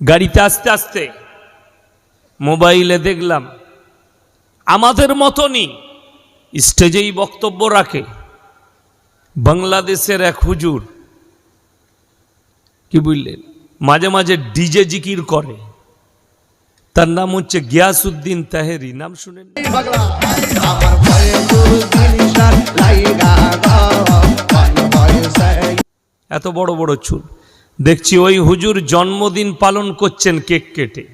গাড়িতে আস্তে আস্তে মোবাইলে দেখলাম, আমাদের মতনই স্টেজেই বক্তব্য রাখে বাংলাদেশের এক হুজুর। কি বুঝলেন মাঝে মাঝে ডিজে জিকির করে। তার নাম হচ্ছে গিয়াসুদ্দিন তাহেরি। নাম শুনেন। এত বড় বড় চুল। দেখছি ওই হুজুর জন্মদিন পালন করছেন কেক কেটে।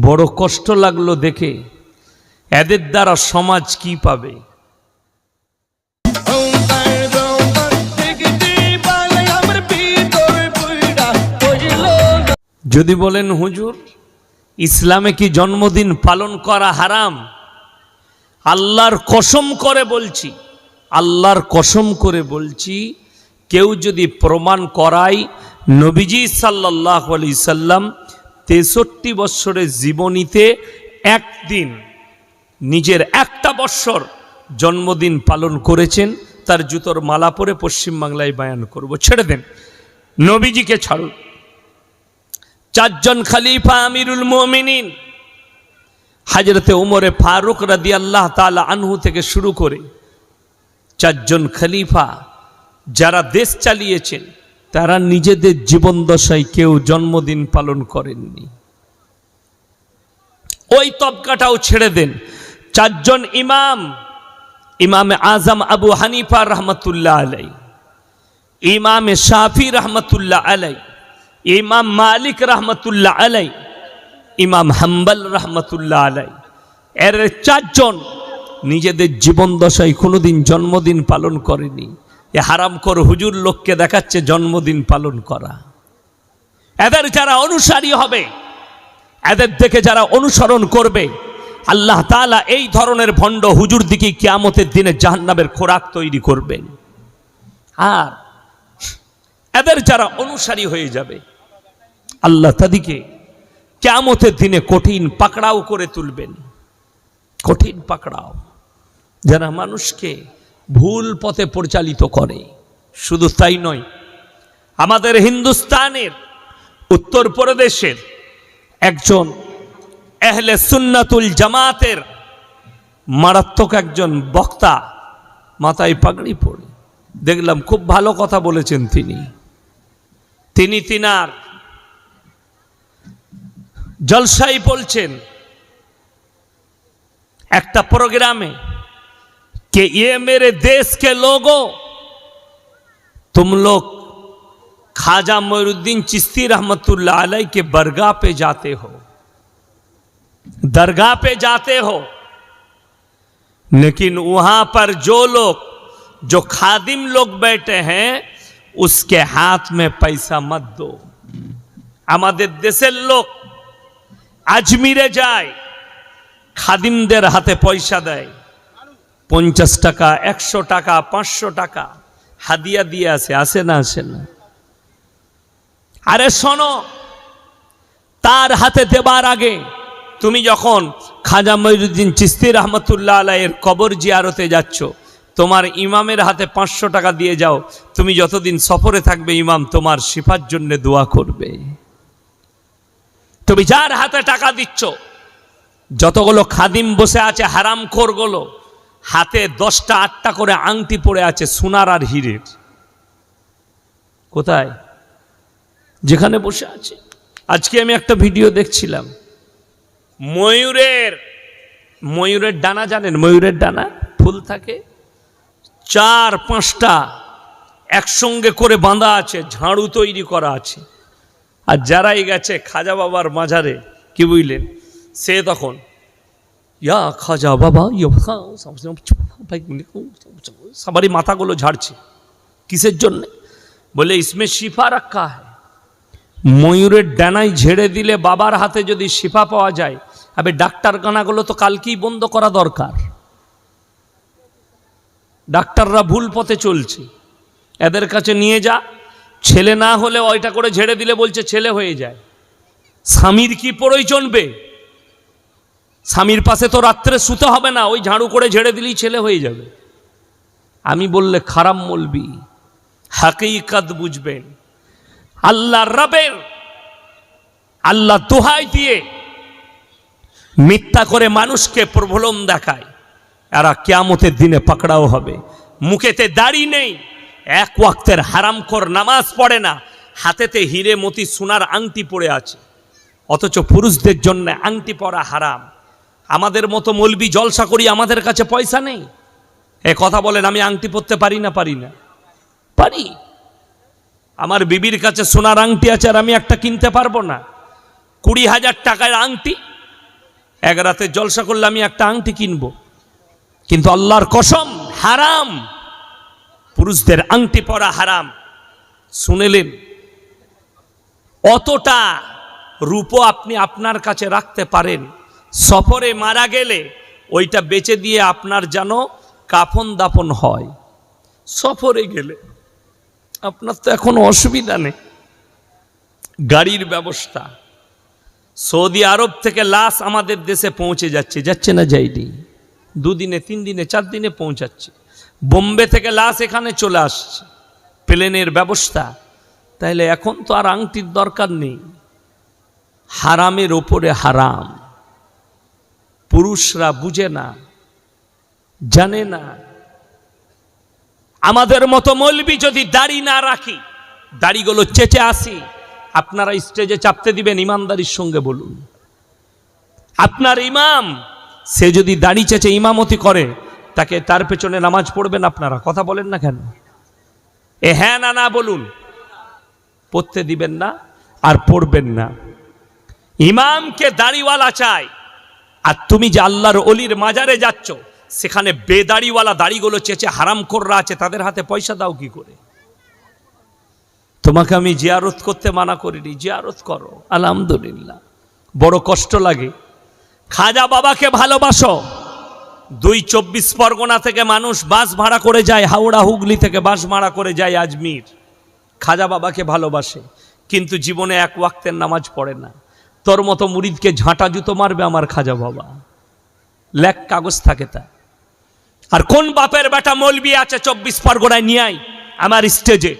বড় কষ্ট লাগল দেখে। এদের দ্বারা সমাজ কি পাবে? যদি বলেন, হুজুর, ইসলামে কি জন্মদিন পালন করা হারাম? আল্লাহর কসম করে বলছি। আল্লাহর কসম করে বলছি কেউ যদি প্রমাণ করায়, নবীজি সাল্লাহ আলি সাল্লাম তেষট্টি বৎসরের জীবনীতে একদিন নিজের একটা বৎসর জন্মদিন পালন করেছেন, তার জুতোর মালা পরে পশ্চিমবাংলায় বায়ান করব। ছেড়ে দেন। নবীজিকে ছাড়ুন। চারজন খালিফা আমিরুল মোমিনিন, হাজরতে উমরে ফারুক রাদি আল্লাহ তালা আনহু থেকে শুরু করে চারজন খলিফা যারা দেশ চালিয়েছেন, তারা নিজেদের জীবন দশায় কেউ জন্মদিন পালন করেননি। ওই তবকাটাও ছেড়ে দেন। চারজন ইমাম, ইমামে আজম আবু হানিফা রহমতুল্লাহ আলাই ইমামে শাফি রহমতুল্লাহ আলাই ইমাম মালিক রহমতুল্লাহ আলাই ইমাম হাম্বল রহমতুল্লাহ আলাই এর চারজন নিজেদের জীবন দশায় কোনোদিন জন্মদিন পালন করেনি। এ হারাম কর হুজুর লোককে দেখাচ্ছে জন্মদিন পালন করা। এদের যারা অনুসারী হবে, এদের থেকে যারা অনুসরণ করবে, আল্লাহ তালা এই ধরনের ভণ্ড হুজুর দিকে কিয়ামতের দিনে জাহান্নাবের খোরাক তৈরি করবেন। আর এদের যারা অনুসারী হয়ে যাবে, আল্লাহ তাদিকে কেমতের দিনে কঠিন পাকড়াও করে তুলবেন। কঠিন পাকড়াও। যারা মানুষকে ভুল পথে পরিচালিত করে। শুধু তাই নয়, আমাদের হিন্দুস্তানের, উত্তরপ্রদেশের একজন এহলে সুন্নাতুল জামাতের মারাত্মক একজন বক্তা মাথায় পাগড়ি পড়ে দেখলাম খুব ভালো কথা বলেছেন তিনি। তিনি তিনার জলসাই বলছেন, একটা প্রোগ্রামে कि ये मेरे देश के लोगों तुम लोग खाजा मोरुद्दीन चिश्ती रहमतुल्लाह अलैह के बरगाह पे जाते हो दरगाह पे जाते हो लेकिन वहां पर जो लोग जो खादिम लोग बैठे हैं उसके हाथ में पैसा मत दो আমাদের দেশের লোক আজমিরে যায় খাদিমদের হাতে পয়সা দেয় পঞ্চাশ টাকা, একশো টাকা, পাঁচশো টাকা। হাদিয়া দিয়ে আসে আসে না আসে না? আরে শোনো, তার হাতে দেবার আগে তুমি যখন খাজা মঈনুদ্দিন চিস্তি রহমতুল্লাহ আলাইয়ের কবর জিয়ারতে যাচ্ছ, তোমার ইমামের হাতে পাঁচশো টাকা দিয়ে যাও, তুমি যতদিন সফরে থাকবে, ইমাম তোমার শিফার জন্য দোয়া করবে। তুমি যার হাতে টাকা দিচ্ছ, যতগুলো খাদিম বসে আছে হারাম খোরগুলো হাতে দশটা, আটটা করে আংটি পড়ে আছে সোনার আর হিরের। কোথায়? যেখানে বসে আছে। আজকে আমি একটা ভিডিও দেখছিলাম। ময়ূরের ময়ূরের ডানা জানেন? ময়ূরের ডানা, ফুল থাকে। চার, পাঁচটা একসঙ্গে করে বাঁধা আছে, ঝাড়ু তৈরি করা আছে। আর যারাই গেছে খাজা বাবার মাঝারে, কি বুঝলেন? সে তখন ইয়া খাজা বাবা সবারই মাথাগুলো ঝাড়ছে কিসের জন্য বলে ইসমে শিফা রাখা হয় ময়ূরের ডানায় ঝেড়ে দিলে বাবার হাতে যদি শিফা পাওয়া যায় আবে ডাক্তার গানাগুলো তো কালকেই বন্ধ করা দরকার ডাক্তাররা ভুল পথে চলছে এদের কাছে নিয়ে যা ছেলে না হলে ওইটা করে ঝেড়ে দিলে বলছে ছেলে হয়ে যায় স্বামীর কি প্রয়োজনবে স্বামীর পাশে তো রাত্রে শুতে হবে না, ওই ঝাড়ু করে ঝেড়ে দিলেই ছেলে হয়ে যাবে। আমি বললে, খারাপ মলবি, হাকিকাত বুঝবেন। আল্লাহ রবের, আল্লাহ দোহাই দিয়ে মিথ্যা করে মানুষকে প্রবলন দেখায়। এরা কেয়ামতের দিনে পাকড়াও হবে। মুখেতে দাড়ি নেই, এক ওয়াক্তের হারামখোর নামাজ পড়ে না, হাতেতে হিরে মতি সোনার আংটি পড়ে আছে। অথচ পুরুষদের জন্য আংটি পরা হারাম। আমাদের মতো মলবি জলসা করি আমাদের কাছে পয়সা নেই। এ কথা বলেন, আমি আংটি পরতে পারি না পারি না। পারি। আমার বিবির কাছে সোনার আংটি আছে আর আমি একটা কিনতে পারব না। কুড়ি হাজার টাকার আংটি। এক রাতে জলসা করলে আমি একটা আংটি কিনবো। কিন্তু আল্লাহর কসম, হারাম। পুরুষদের আংটি পরা হারাম। শুনেলেন, অতটা রূপও আপনি আপনার কাছে রাখতে পারেন। সফরে মারা গেলে ওইটা বেচে দিয়ে আপনার যেন কাফন দাফন হয়। সফরে গেলে আপনার তো এখন অসুবিধা নেই। গাড়ির ব্যবস্থা। সৌদি আরব থেকে লাশ আমাদের দেশে পৌঁছে যাচ্ছে। যাচ্ছে না যাইনি দুদিনে তিন দিনে চার দিনে পৌঁছাচ্ছে। বোম্বে থেকে লাশ এখানে চলে আসছে। প্লেনের ব্যবস্থা। তাইলে এখন তো আর আংটির দরকার নেই। হারামের ওপরে হারাম। পুরুষরা বুঝে না, জানে না। আমাদের মতো মলবি যদি দাড়ি না রাখি, দাড়িগুলো চেচে আসি, আপনারা স্টেজে চাপতে দিবেন ইমানদারির সঙ্গে বলুন। আপনার ইমাম, সে যদি দাড়ি চেচে ইমামতি করে, তাকে তার পেছনে নামাজ পড়বেন আপনারা, কথা বলেন না কেন? এ হ্যাঁ না না বলুন। পড়তে দিবেন না আর পড়বেন না। ইমামকে দাড়িওয়ালা চাই। আর তুমি যে আল্লাহর অলির মাজারে যাচ্ছ, সেখানে বেদাড়িওয়ালা দাড়িগুলো চেচে হারাম কররা আছে, তাদের হাতে পয়সা দাও কি করে? তোমাকে আমি জিয়ারত করতে মানা করিনি, জিয়ারত করো, আলহামদুলিল্লাহ। বড় কষ্ট লাগে। খাজা বাবাকে ভালোবাসো। দুই চব্বিশ পরগনা থেকে মানুষ বাস ভাড়া করে যায়, হাওড়া হুগলি থেকে বাস ভাড়া করে যায় আজমির। খাজা বাবাকে ভালোবাসে, কিন্তু জীবনে এক ওয়াক্তের নামাজ পড়ে না। তোর মতো মুরিদকে ঝাঁটা জুতো মারবে আমার খাজা বাবা। লেখ কাগজ থাকে তা। আর কোন বাপের বেটা মলবি আছে চব্বিশ পরগনায় নিয়ে আমার স্টেজে।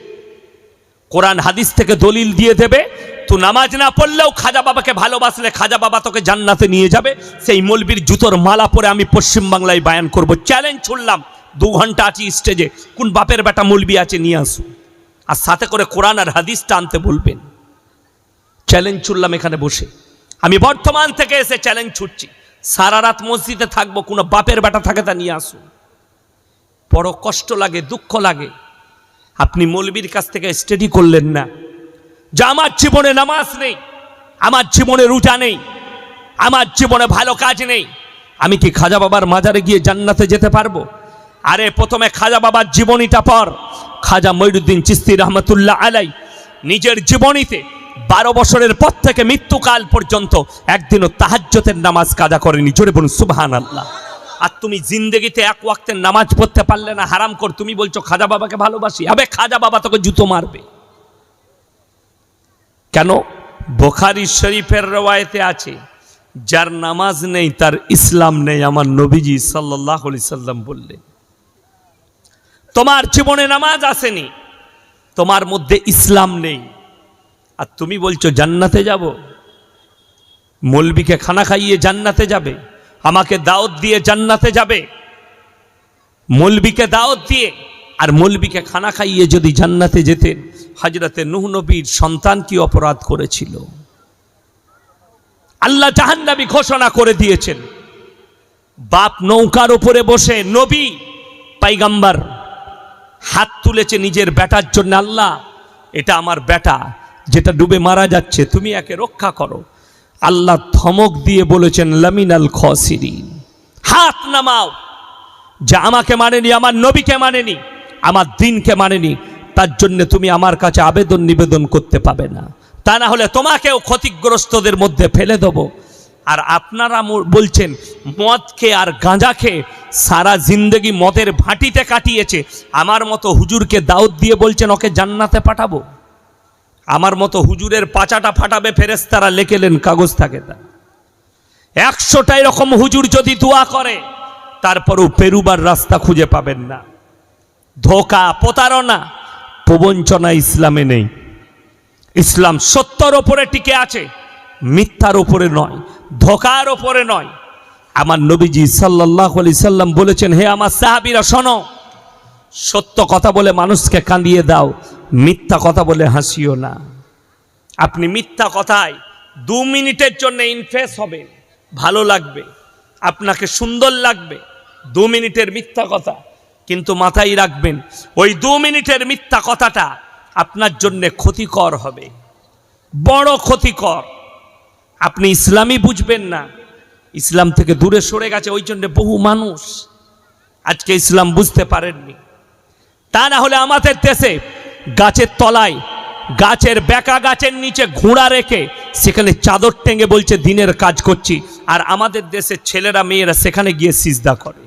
কোরআন হাদিস থেকে দলিল দিয়ে দেবে তুই নামাজ না পড়লেও খাজা বাবাকে ভালোবাসলে খাজা বাবা তোকে জান্নাতে নিয়ে যাবে। সেই মলবির জুতোর মালা পরে আমি পশ্চিমবাংলায় বায়ান করব। চ্যালেঞ্জ ছুড়লাম, দু ঘণ্টা আছি স্টেজে। কোন বাপের বেটা মলবি আছে নিয়ে আসুন আর সাথে করে কোরআন আর হাদিসটা আনতে বলবেন। চ্যালেঞ্জ ছুড়লাম এখানে বসে। আমি বর্তমান থেকে এসে চ্যালেঞ্জ ছুটছি সারা রাত মসজিদে থাকব, কোনো বাপের বেটা থাকে তা নিয়ে আসুন। বড় কষ্ট লাগে, দুঃখ লাগে। আপনি মৌলবীর কাছ থেকে স্টাডি করলেন না। যে আমার জীবনে নামাজ নেই, আমার জীবনে রুটা নেই, আমার জীবনে ভালো কাজ নেই, আমি কি খাজা বাবার মাজারে গিয়ে জান্নাতে যেতে পারব? আরে, প্রথমে খাজা বাবার জীবনীটা পর খাজা মঈনুদ্দিন চিস্তি রহমতুল্লাহ আলাই নিজের জীবনীতে বারো বছরের পর থেকে মৃত্যুকাল পর্যন্ত একদিনও তাহাজ্জতের নামাজ কাজা করেনি। জোরে বলুন সুবহান আল্লাহ আর তুমি জিন্দেগিতে এক ওয়াক্তের নামাজ পড়তে পারলে না, হারাম কর। তুমি বলছো, খাজা বাবাকে ভালোবাসি। আবে, খাজা বাবা তোকে জুতো মারবে। কেন? বোখারি শরীফের রওয়ায়তে আছে, যার নামাজ নেই, তার ইসলাম নেই, আমার নবীজি সাল্লাহ সাল্লাম বললেন। তোমার জীবনে নামাজ আসেনি, তোমার মধ্যে ইসলাম নেই। আর তুমি বলছো, জান্নাতে যাব? মলবিকে খানা খাইয়ে জান্নাতে যাবে। আমাকে দাওয়াত দিয়ে জান্নাতে যাবে। মলবিকে দাওয়াত দিয়ে আর মলবিকে খানা খাইয়ে যদি জান্নাতে যেতেন হাজরাতে নুহ নবীর সন্তান কি অপরাধ করেছিল? আল্লাহ জাহান্নাবি ঘোষণা করে দিয়েছেন, বাপ নৌকার উপরে বসে নবী, পাইগাম্বার, হাত তুলেছে নিজের বেটার জন্য, আল্লাহ, এটা আমার বেটা যেটা ডুবে মারা যাচ্ছে, তুমি একে রক্ষা করো। আল্লাহ ধমক দিয়ে বলেছেন, লামিনাল খসিরিন। হাত নামাও। যা আমাকে মানেনি, আমার নবীকে মানেনি, আমার দিনকে মানেনি, তার জন্য তুমি আমার কাছে আবেদন নিবেদন করতে পাবে না। তা না হলে তোমাকেও ক্ষতিগ্রস্তদের মধ্যে ফেলে দেবো। আর আপনারা বলছেন মদ খেয়ে আর গাঁজা খেয়ে সারা জিন্দগি মদের ভাটিতে কাটিয়েছে। আমার মতো হুজুরকে দাউদ দিয়ে বলছেন, ওকে জান্নাতে পাঠাবো। আমার মতো হুজুরের পাচাটা ফাটাবে ফেরেস্তারা লেখেলেন, কাগজ থাকে তা একশোটা এরকম হুজুর যদি দোয়া করে, তারপরেও পেরুবার রাস্তা খুঁজে পাবেন না। ধোকা, প্রতারণা, প্রবঞ্চনা ইসলামে নেই। ইসলাম সত্যর ওপরে টিকে আছে, মিথ্যার ওপরে নয়, ধোকার ওপরে নয়। আমার নবীজি সাল্লাহ আলি সাল্লাম বলেছেন, হে আমার সাহাবিরা, শোনো সত্য কথা বলে মানুষকে কাঁদিয়ে দাও, মিথ্যা কথা বলে হাসিও না। আপনি মিথ্যা কথায় দু মিনিটের জন্য ইনফেস হবেন, ভালো লাগবে, আপনাকে সুন্দর লাগবে, দু মিনিটের মিথ্যা কথা। কিন্তু মাথায় রাখবেন, ওই দু মিনিটের মিথ্যা কথাটা আপনার জন্য ক্ষতিকর হবে, বড় ক্ষতিকর। আপনি ইসলামই বুঝবেন না, ইসলাম থেকে দূরে সরে গেছে, ওই জন্য বহু মানুষ আজকে ইসলাম বুঝতে পারেননি। তা না হলে আমাদের দেশে গাছের তলায়, গাছের বেকা গাছের নিচে ঘোড়া রেখে সেখানে চাদর টেঙে বলছে, দিনের কাজ করছি। আর আমাদের দেশের ছেলেরা, মেয়েরা সেখানে গিয়ে সিজদা করে।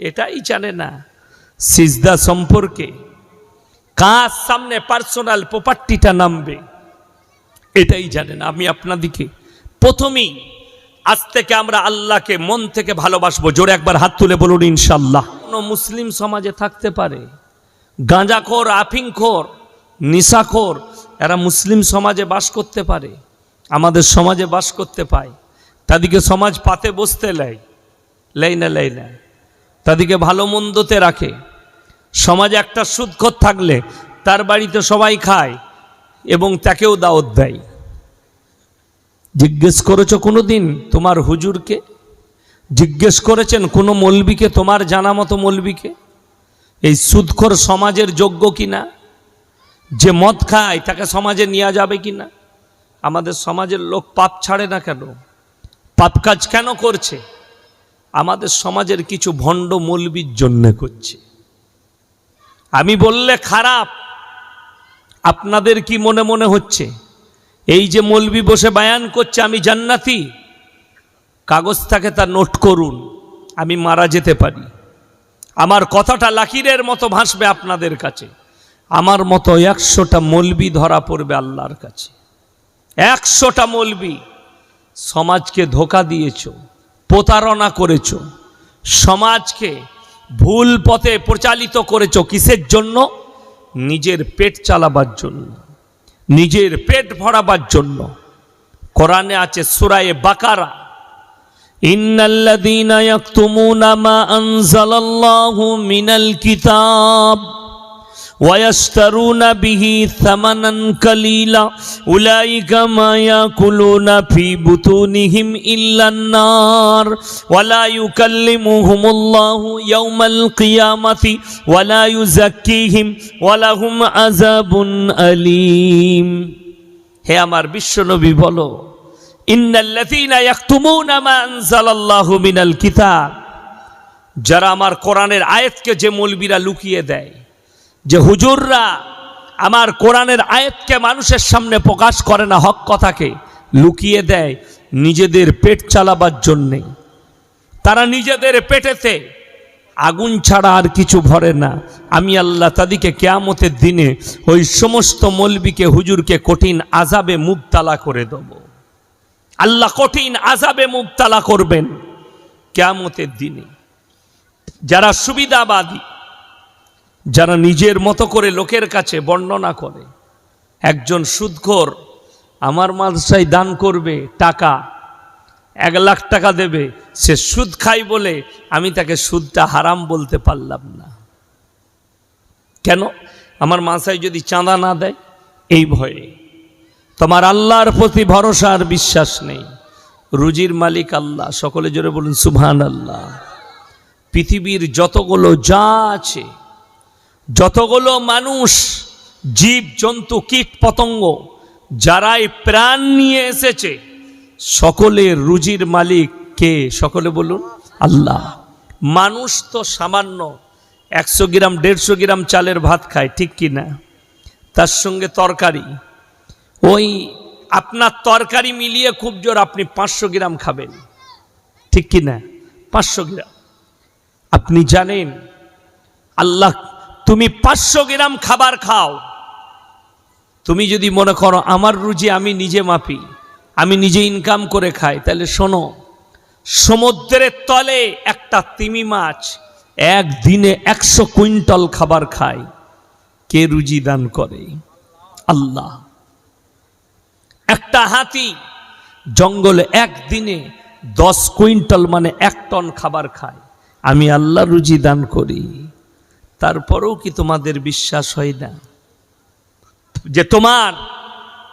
এটাই জানে না সিজদা সম্পর্কে। কার সামনে পার্সোনাল প্রপার্টিটা নামবে, এটাই জানেন আমি আপনাদিকে প্রথমেই আজ থেকে আমরা আল্লাহকে মন থেকে ভালোবাসবো। জোরে একবার হাত তুলে বলুন ইনশাল্লাহ কোনো মুসলিম সমাজে থাকতে পারে। গাঁজাখোর আফিংখোর নিশাখোর, এরা মুসলিম সমাজে বাস করতে পারে, আমাদের সমাজে বাস করতে পায়। তাদেরকে সমাজ পাতে বসতে লেয় লেয় না লেয় না। তাদেরকে ভালো মন্দতে রাখে। সমাজে একটা সুদখোর থাকলে তার বাড়িতে সবাই খায় এবং তাকেও দাওয়াত দেয়। জিজ্ঞেস করেছ কোনো দিন তোমার হুজুরকে? জিজ্ঞেস করেছেন, কোনো মলবিকে, তোমার জানা মতো মলবিকে? এই সুদখোর সমাজের যোগ্য কিনা? যে মদ খায়, তাকে সমাজে নেওয়া যাবে কি না আমাদের সমাজের লোক পাপ ছাড়ে না কেন? পাপ কাজ কেন করছে? আমাদের সমাজের কিছু ভণ্ড মলবির জন্যে করছে। আমি বললে খারাপ। আপনাদের কি মনে মনে হচ্ছে? এই যে মলবি বসে বায়ান করছে, আমি জান্নাতি? কাগজ থাকে তা নোট করুন, আমি মারা যেতে পারি। আমার কথাটা লাকিরের মতো ভাসবে আপনাদের কাছে। আমার মতো একশোটা মলবি ধরা পড়বে আল্লাহর কাছে। একশোটা মলবি সমাজকে ধোকা দিয়েছ, প্রতারণা করেছ, সমাজকে ভুল পথে প্রচালিত করেছ কিসের জন্য? নিজের পেট চালাবার জন্য, নিজের পেট ভরাবার জন্য। কোরআনে আছে সুরায়ে বাকারা। ইন্নাল্লাযীনা ইয়াকতুমুনা মা আনজালাল্লাহু মিনাল কিতাব ويشترون به ثمنا قليلا أولئك ما يأكلون في بطونهم إلا النار ولا يكلمهم الله يوم القيامة ولا يزكيهم ولهم عذاب أليم হে আমার বিশ্বনবী বলো যারা আমার কোরআনের আয়াতকে যে মৌলবীরা লুকিয়ে দেয়, যে হুজুররা আমার কোরআনের আয়াতকে মানুষের সামনে প্রকাশ করে না, হক কথাকে লুকিয়ে দেয় নিজেদের পেট চালাবার জন্যে। তারা নিজেদের পেটেতে আগুন ছাড়া আর কিছু ভরে না। আমি আল্লাহ তাদিকে কেয়ামতের দিনে ওই সমস্ত মলবিকে, হুজুরকে কঠিন আজাবে মুবতালা করে দেব। আল্লাহ কঠিন আজাবে মুবতালা করবেন। কেয়ামতের দিনে যারা সুবিধাবাদী, যারা নিজের মতো করে লোকের কাছে বর্ণনা করে, একজন সুদখোর আমার মাদ্রাসায় দান করবে টাকা, এক লাখ টাকা দেবে, সে সুদ খাই বলে আমি তাকে সুদটা হারাম বলতে পারলাম না। কেন? আমার মাসায় যদি চাঁদা না দেয়, এই ভয়ে তোমার আল্লাহর প্রতি ভরসা আর বিশ্বাস নেই। রুজির মালিক আল্লাহ। সকলে জোরে বলুন সুবহান আল্লাহ পৃথিবীর যতগুলো যা আছে, যতগুলো মানুষ, জীব, জন্তু, কীট, পতঙ্গ, যারাই প্রাণ নিয়ে এসেছে সকলের রুজির মালিক কে? সকলে বলুন, আল্লাহ। মানুষ তো সামান্য একশো গ্রাম, দেড়শো গ্রাম চালের ভাত খায়, ঠিক কি না তার সঙ্গে তরকারি। ওই আপনার তরকারি মিলিয়ে খুব জোর আপনি পাঁচশো গ্রাম খাবেন। ঠিক কি না? পাঁচশো গ্রাম। আপনি জানেন, আল্লাহ, তুমি পাঁচশো গ্রাম খাবার খাও। তুমি যদি মনে করো, আমার রুজি আমি নিজে মাপি, আমি নিজে ইনকাম করে খাই, তাহলে শোনো, সমুদ্রের তলে একটা তিমি মাছ একদিনে একশো কুইন্টাল খাবার খায়। কে রুজি দান করে? আল্লাহ। একটা হাতি জঙ্গলে একদিনে দশ কুইন্টাল মানে এক টন খাবার খায়। আমি আল্লাহ রুজি দান করি। তারপরেও কি তোমাদের বিশ্বাস হয় না? যে তোমার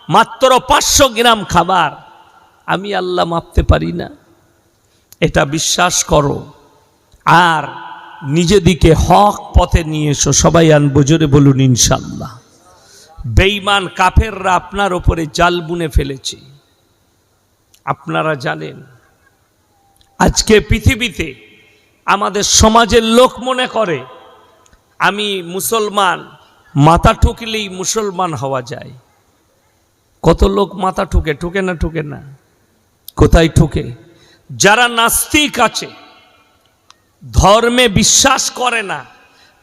মাত্র পাঁচশো গ্রাম খাবার আমি আল্লাহ মাপতে পারি না। এটা বিশ্বাস করো। আর নিজেদিকে হক পথে নিয়ে এসো। সবাই আনব, জোরে বলুন ইনশাল্লাহ। বেঈমান কাফেররা আপনার ওপরে জাল বুনে ফেলেছে। আপনারা জানেন, আজকে পৃথিবীতে আমাদের সমাজের লোক মনে করে, আমি মুসলমান, মাথা ঠুকলেই মুসলমান হওয়া যায়। কত লোক মাথা ঠুকে ঠুকে না ঠুকে না? কোথায় ঠুকে? যারা নাস্তিক আছে, ধর্মে বিশ্বাস করে না,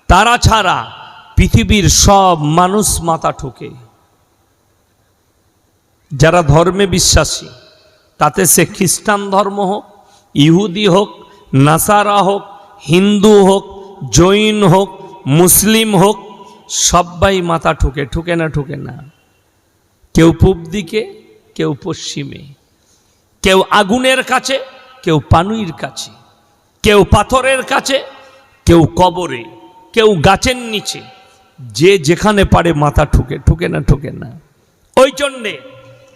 তারা ছাড়া পৃথিবীর সব মানুষ মাথা ঠুকে। যারা ধর্মে বিশ্বাসী, তাতে সে খ্রিস্টান ধর্ম হোক, ইহুদি হোক, নাসারা হোক, হিন্দু হোক, জৈন হোক, মুসলিম হোক সবাই মাথা ঠুকে ঠুকে না ঠুকে না। কেউ পূব দিকে, কেউ পশ্চিমে। কেউ আগুনের কাছে, কেউ পানুইর কাছে। কেউ পাথরের কাছে, কেউ কবরে। কেউ গাছের নিচে। যে যেখানে পারে মাথা ঠুকে ঠুকে না ঠুকে না। ওই জন্যে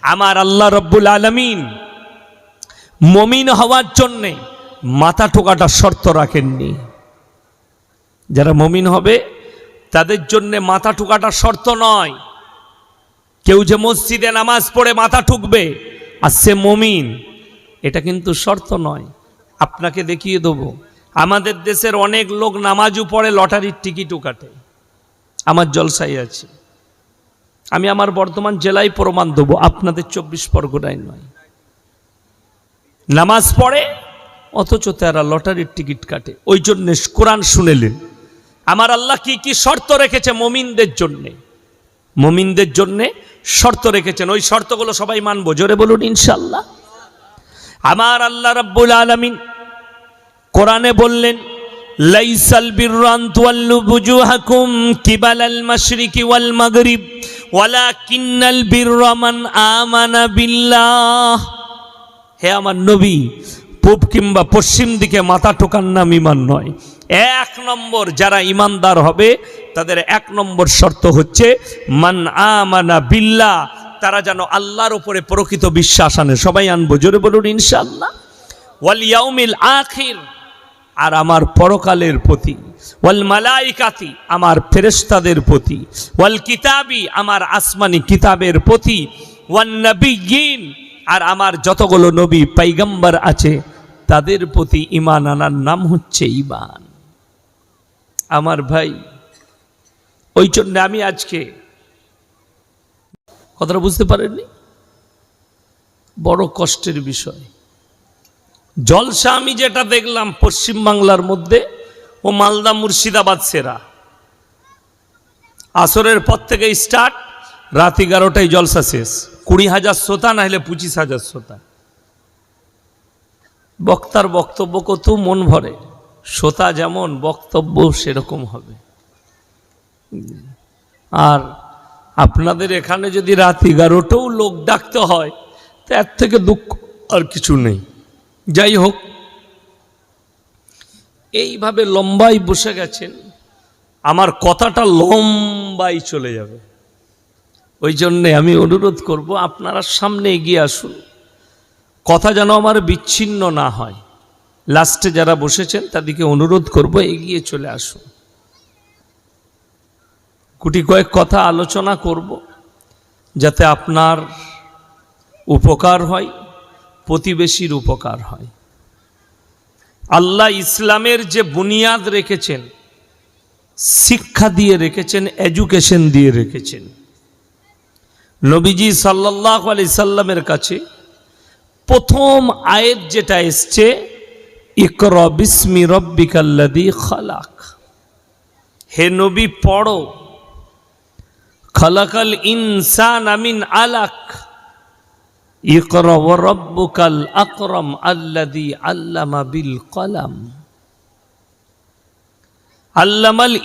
আমার আল্লাহ রব্বুল আলমিন মমিন হওয়ার জন্যে মাথা ঠোকাটা শর্ত রাখেননি। যারা মমিন হবে, তাদের জন্যে মাথা ঠুকাটা শর্ত নয়। কেউ যে মসজিদে নামাজ পড়ে মাথা ঠুকবে, আর সে মমিন, এটা কিন্তু শর্ত নয়। আপনাকে দেখিয়ে দেবো, আমাদের দেশের অনেক লোক নামাজও পড়ে, লটারির টিকিটও কাটে। আমার জলসাই আছে। আমি আমার বর্তমান জেলায় প্রমাণ দেবো, আপনাদের চব্বিশ পরগনায় নয়। নামাজ পড়ে, অথচ তারা লটারির টিকিট কাটে। ওই জন্য কোরআন শুনেলেন, আমার আল্লাহ কি কি শর্ত রেখেছে মমিনদের জন্যে? মমিনদের জন্যে শর্ত রেখেছেন, ওই শর্তগুলো সবাই মানবো, জোরে বলুন ইনশাল্লাহ আমার আল্লাহ রাব্বুল আলামিন কোরআনে বললেন লাইসাল বিররান তুয়াল্লু বুজুহাকুম কিবালাল মাশরিকি ওয়াল মাগরিব। ওয়ালাকিন্নাল বিররা মান আমানা বিল্লাহ। হে আমার নবী, পূব কিংবা পশ্চিম দিকে মাথা টোকার নাম ইমান নয়। এক নম্বর যারা ইমানদার হবে, তাদের এক নম্বর শর্ত হচ্ছে, মান আমানা বিল্লাহ, তারা যেন আল্লাহর উপরে প্রকৃত বিশ্বাস আনে। সবাই আনব, জোরে বলুন ইনশাআল্লাহ। ওয়াল ইয়াউমিল আখির। আর আমার পরকালের প্রতি, ওয়াল মালাইকাতি আমার ফেরেশতাদের প্রতি, ওয়াল কিতাবি আমার আসমানি কিতাবের প্রতি, ওয়ান নবিয়িন আর আমার যতগুলো নবী পাইগম্বর আছে, তাদের প্রতি ইমান আনার নাম হচ্ছে ইমান আমার ভাই, ওই জন্য আমি আজকে কথাটা বুঝতে পারেননি? বড় কষ্টের বিষয়। জলসা আমি যেটা দেখলাম পশ্চিমবাংলার মধ্যে ও মালদা মুর্শিদাবাদ সেরা। আসরের পর থেকে স্টার্ট রাত এগারোটায় জলসা শেষ। কুড়ি হাজার শ্রোতা না হলে পঁচিশ হাজার শ্রোতা। বক্তার বক্তব্য কত মন ভরে। শ্রোতা যেমন, বক্তব্য সেরকম হবে। আর আপনাদের এখানে যদি রাত এগারোটাও লোক ডাকতে হয়, তো এর থেকে দুঃখ আর কিছু নেই। যাই হোক, এইভাবে লম্বাই বসে গেছেন, আমার কথাটা লম্বাই চলে যাবে। ওই জন্যে আমি অনুরোধ করব, আপনারা সামনে এগিয়ে আসুন। কথা যেন আমার বিচ্ছিন্ন না হয়। লাস্টে যারা বসেছেন, তাদেরকে অনুরোধ করব, এগিয়ে চলে আসুন। গুটি কয়েক কথা আলোচনা করব, যাতে আপনার উপকার হয়। প্রতিবেশীর উপকার হয়। আল্লাহ ইসলামের যে বুনিয়াদ রেখেছেন, শিক্ষা দিয়ে রেখেছেন এডুকেশন দিয়ে রেখেছেন। নবীজি সাল্লাহ আলি সাল্লামের কাছে প্রথম আয়েত যেটা এসছে, ইকর বিস্মি রব্বিকাল্লাদি খালাক। হে নবী, পড়ো। খালাকাল ইনসান আমিন আলাক। আল্লামা বিল কলাম। আল্লামাল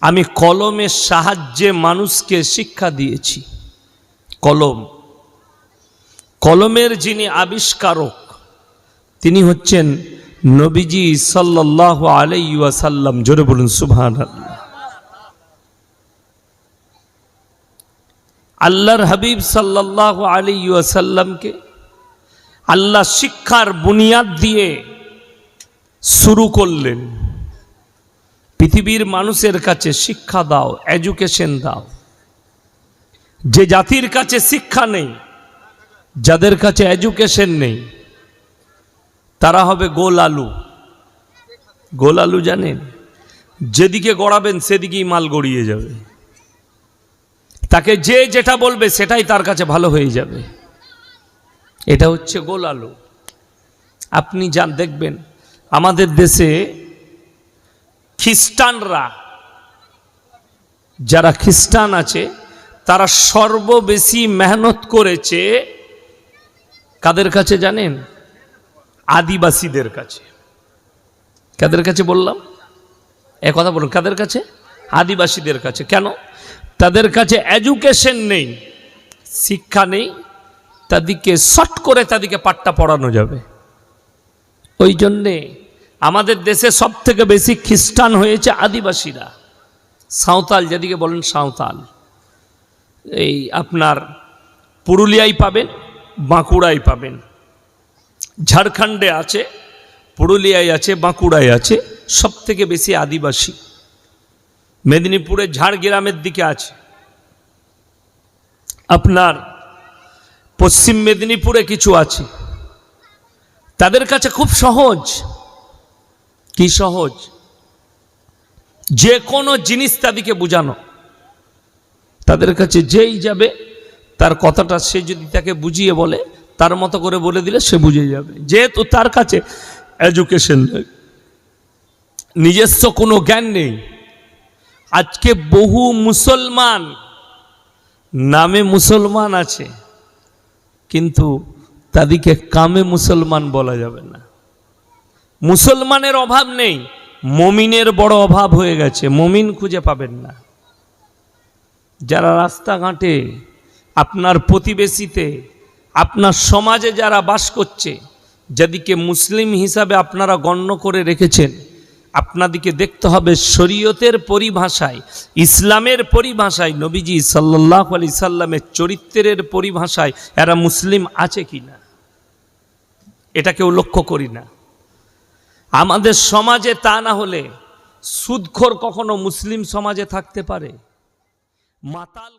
আমা কলমের সাহায্যে মানুষকে শিক্ষা দিয়েছি। কলম। কলমের যিনি আবিষ্কারক, তিনি হচ্ছেন নবীজি সাল্লাহ আলাইসাল্লাম জোরে বলুন সুবহান আল্লাহর হাবিব সাল্লাহ আলী আলাইসাল্লামকে আল্লাহ শিক্ষার বুনিয়াদ দিয়ে শুরু করলেন। পৃথিবীর মানুষের কাছে শিক্ষা দাও এডুকেশন দাও। যে জাতির কাছে শিক্ষা নেই, যাদের কাছে এডুকেশন নেই, তারা হবে গোল আলু। গোল আলু জানেন? যেদিকে গড়াবেন, সেদিকেই মাল গড়িয়ে যাবে। তাকে যে যেটা বলবে সেটাই তার কাছে ভালো হয়ে যাবে। এটা হচ্ছে গোল আলু। আপনি যান, দেখবেন আমাদের দেশে খ্রিস্টানরা, যারা খ্রিস্টান আছে, তারা সর্ববেশি মেহনত করেছে কাদের কাছে জানেন? আদিবাসীদের কাছে। কাদের কাছে বললাম? এ কথা বলুন, কাদের কাছে? আদিবাসীদের কাছে। কেন? তাদের কাছে এডুকেশন নেই, শিক্ষা নেই, তাদেরকে শর্ট করে তাদেরকে পাঠটা পড়ানো যাবে। ওই জন্যে আমাদের দেশে সব থেকে বেশি খ্রিস্টান হয়েছে আদিবাসীরা। সাঁওতাল, যেদিকে বলেন সাঁওতাল। এই আপনার পুরুলিয়ায় পাবেন, বাঁকুড়ায় পাবেন। ঝাড়খণ্ডে আছে, পুরুলিয়ায় আছে, বাঁকুড়ায় আছে সব থেকে বেশি আদিবাসী। মেদিনীপুরে ঝাড়গ্রামের দিকে আছে। আপনার পশ্চিম মেদিনীপুরে কিছু আছে। তাদের কাছে খুব সহজ। কি সহজ? যে কোনো জিনিস তাদেরকে বোঝানো। তাদের কাছে যেই যাবে, তার কথাটা সে যদি তাকে বুঝিয়ে বলে, তার মতো করে বলে দিলে সে বুঝে যাবে। যেহেতু তার কাছে এডুকেশন নিজস্ব কোনো জ্ঞান নেই আজকে বহু মুসলমান নামে মুসলমান আছে, কিন্তু তাদেরকে কামে মুসলমান বলা যাবে না। মুসলমানের অভাব নেই, মমিনের বড় অভাব হয়ে গেছে, মমিন খুঁজে পাবেন না। যারা রাস্তাঘাটে, আপনার প্রতিবেশীতে, আপনার সমাজে যারা বাস করছে যাদিকে মুসলিম হিসাবে আপনারা গণ্য করে রেখেছেন আপনাদিকে দেখতে হবে শরীয়তের পরিভাষায়, ইসলামের পরিভাষায়, নবীজি সাল্লাহ আলি সাল্লামের চরিত্রের পরিভাষায় এরা মুসলিম আছে কি না? এটা কেউ লক্ষ্য করি না। আমাদের সমাজে তা না হলে সুদখোর কখনো মুসলিম সমাজে থাকতে পারে? মাতাল